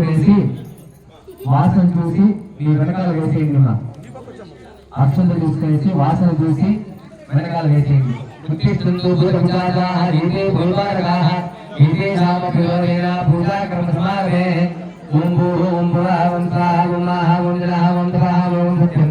తీసుకునేసి వాసన చూసి మీ వెనకాల వేసేయండి అమ్మా అక్షంత తీసుకునేసి వాసన చూసి వెనకాల వేసేయండి. ఉత్తిష్ఠంతు భూతముదాదాః ఏతే భూపారగాః ఏతే నామ సత్యం.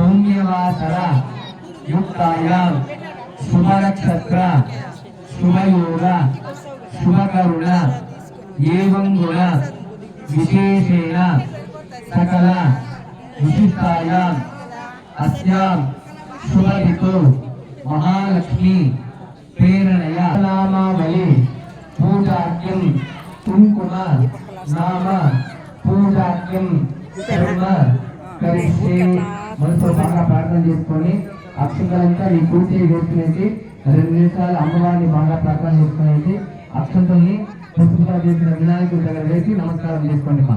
सौम्यवासर युक्तायां शुभनक्षत्र एवं विशेषेण सकल विशिष्टायाम् महालक्ष्मी प्रेरणया नामावली पूजाख्यं नाम करिष्ये। మనసులో బాగా ప్రార్థన చేసుకొని అక్షంతలంతా నీ పూర్తి చేసుకునేసి రెండు నిమిషాలు అమ్మవారిని బాగా ప్రార్థన చేసుకునేసి అక్షంతల్ని పుస్తకాలు చేసిన వినాయకుడి దగ్గర వేసి నమస్కారం చేసుకోండి మా.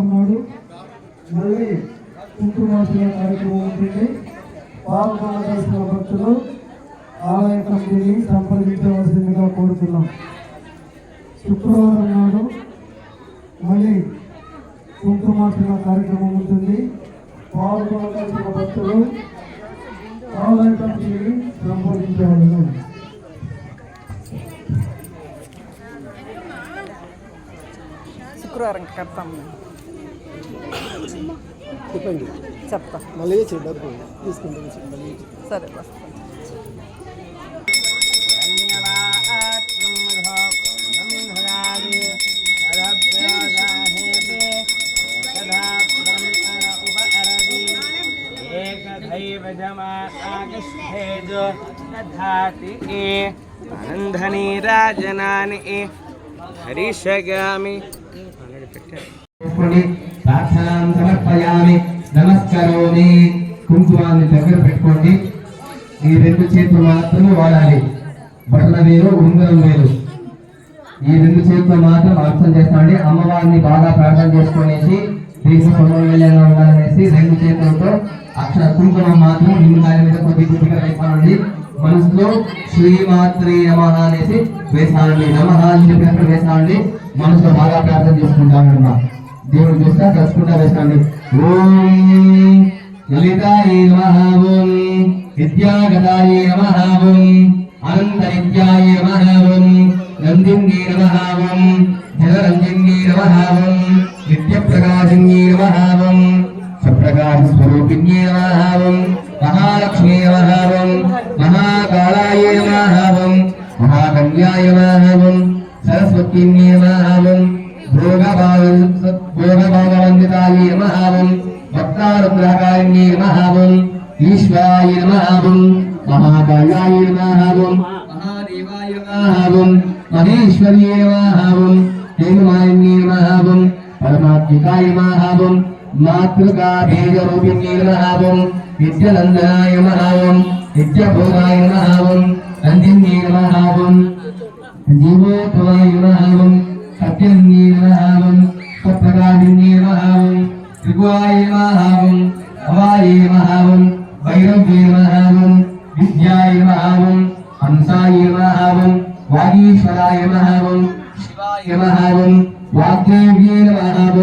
మళ్ళీ కుంకుమార్చన కార్యక్రమం ఉంటుంది పాల్గొనవలసిన భక్తులు ఆలయ కమిటీని సంప్రదించవలసిందిగా కోరుతున్నాం. శుక్రవారం నాడు మళ్ళీ కుంకుమార్చన కార్యక్రమం ఉంటుంది. పాల్గొనవలసిన భక్తులు ఆలయ కమిటీని సంప్రదించవలను శుక్రవారం కడతాం. చెప్పండి చెప్తా మళ్ళీ చేసి డబ్బు తీసుకుంటాం మళ్ళీ సరే వస్తాం ఆనందనీరాజనాని హరిషగామి చేసుకొని ప్రార్థనాం సమర్పయామి. నమస్కరోమి. కుంకుమాన్ని దగ్గర పెట్టుకోండి. ఈ రెండు చేతులు మాత్రమే వాడాలి. బట్టల వేరు ఉంగరం వేరు. ఈ రెండు చేతులు మాత్రం అర్థం చేస్తామండి. అమ్మవారిని బాగా ప్రార్థన చేసుకునేసి దీర్ఘ సమన్వయంగా ఉండాలనేసి రెండు చేతులతో అక్షర కుంకుమ మాత్రం నిమ్మకాయ మీద కొద్ది కొద్దిగా వేసుకోండి మనసులో శ్రీమాత్రి నమ అనేసి వేసానండి నమ అని చెప్పినప్పుడు వేసానండి మనసులో బాగా ప్రార్థన చేసుకుంటామన్నమాట. దేవుడు చూస్తా తలుచుకుంటా వేసుకోండి ఓం లలితాయ నమః ఓం విద్యాగతాయ నమః ఓం అనంత విద్యాయ నమః ఓం నందిన్యే నమః ఓం జలరంజన్యే నమః ఓం నిత్యప్రకాశన్యే నమః ఓం సప్రకాశ స్వరూపిణ్యే నమః ఓం మహాలక్ష్మీ నమః ఓం మహాకాళాయ నమః ఓం మహాకన్యాయ నమః ఓం సరస్వతీన్యే నమః ఓం ഭോഗഭാഗവന്ദിതായേ മഹാവും ഭക്താരുദ്രാകാരിണ്യേ മഹാവും ഈശ്വരായ മഹാവും മഹാകായായ മഹാവും മഹാദേവായ മഹാവും മഹേശ്വരിയേ മഹാവും ഹേമാന്യേ മഹാവും പരമാത്മികായ മഹാവും മാതൃകാഭേദരൂപിണ്യേ മഹാവും നിത്യനന്ദനായ മഹാവും നിത്യഭൂതായ മഹാവും നന്ദിന്യേ മഹാവും ജീവോത്വായ മഹാവും సత్యలింగీమహావం స్వప్రకాశింగీమహావం త్రిగువాయమహావం అవాయమహావం వైరవ్యేమహావం విద్యాయమహావం హంసాయమహావం వాగీశ్వరాయమహావం శివాయమహావం వాగ్దేవ్యేమహావం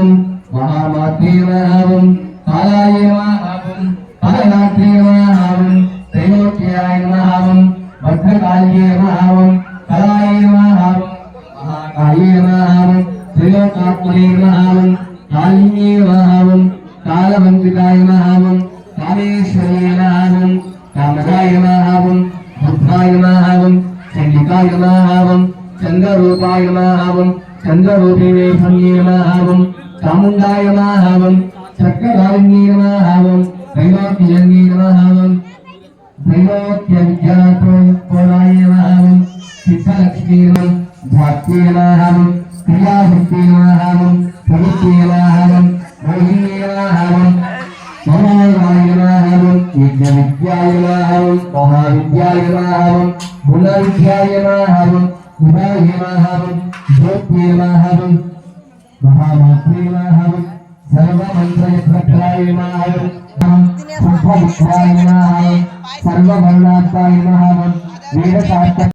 ஆவும் திரிலோகாத்மனேவனாகவும் காலிங்கேவனாகவும் காலபந்திதாயனாகவும் காமேஸ்வரேனாகவும் காமதாயனாகவும் புத்தாயனாகவும் சண்டிகாயனாகவும் சந்திரரூபாயனாகவும் சந்திரரூபிணே சம்யேனாகவும் சாமுண்டாயனாகவும் சக்கராலிங்கேனாகவும் தைலோக்கியங்கேனாகவும் தைலோக்கிய வித்யாத்ம போராயனாகவும் शक्तिनाहम क्रिया शक्तिनाहम प्रवृत्तिनाहम मोहिनीनाहम मनोवायुनाहम यज्ञ विद्यायुनाहम महाविद्यायुनाहम गुणविद्यायुनाहम गुणायुनाहम ज्योतिर्नाहम महामात्रीनाहम सर्वमन्त्रयप्रक्षायुनाहम सर्वभल्लात्तायुनाहम वेदशास्त्र